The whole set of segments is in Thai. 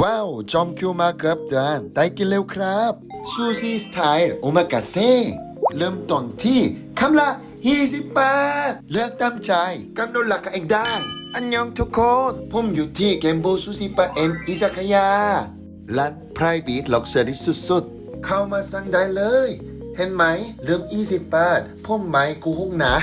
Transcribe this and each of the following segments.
ว้าว จอมคิวมาเกือบเดือนได้กินเร็วครับซูซี่สไตล์โอมากาเซ่เริ่มต้นที่คำละ20บาทเลือกตามใจกำหนดราคาเองได้ อันยองทุกคน ผมอยู่ที่เกมโบซูซิปาเอ็นอิซากายาร้านไพรบีทล็อกเซอร์ที่สุดๆ เข้ามาสั่งได้เลย เห็นไหมเริ่ม20บาทผมไม่กูหงหนะ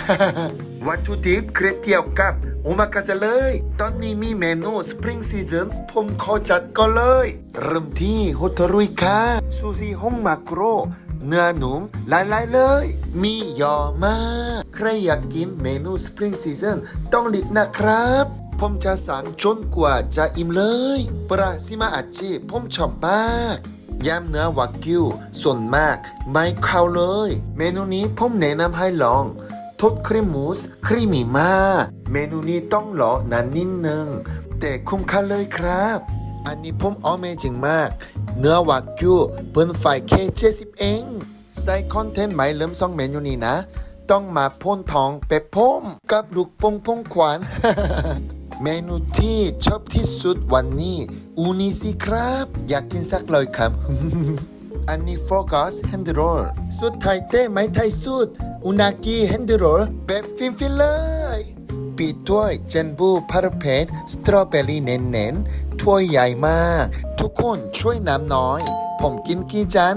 วัตถุดิบเครดเทียวกับ โอมากาเซเลย ตอนนี้มีเมนูสปริงซีซันผมขอจัดก็เลย เริ่มที่โฮทารุยคาซูซิฮงมาโกรเนื้อหนุ่มหลายๆเลย มียอมาก ใครอยากกินเมนูสปริงซีซันต้องรีบนะครับ ผมจะสั่งจนกว่าจะอิ่มเลย ปราซิมาอาจิผมชอบมากยำเนื้อวากิวส่วนมาก ไม่เข้าเลย เมนูนี้ผมแนะนำให้ลอง ทดครีมมูสครีมีมากเมนูนี้ต้องรอนานนิดนึง แต่คุ้มค่าเลยครับ อันนี้ผมเอาเมจิงมาก เนื้อวากิวเปิ้นไฟแค่เจสิบเอง ใส่คอนเทนต์ใหม่เริ่มสองเมนูนี้นะ ต้องมาพ่นทองเปบพ่มกับลูกโปงพงขวานเมนูที่ชอบที่สุดวันนี้ อูนิสิครับ อยากกินสักเลยครับอันนี้โฟกัสแฮนด์โรลสุดไทยเต้ ไม่ไทยสุดอุนากิแฮนด์โรลแบบฟินฟินเลยปีด้วยเจนบูพาราเพดสตรอเบอรี่เน้นๆถ้วยใหญ่มาก ทุกคนช่วยน้ำน้อย ผมกินกี่จาน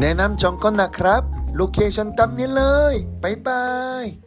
แนะนำจองก่อนนะครับ โลเคชั่นตามนี้เลย บ๊ายบาย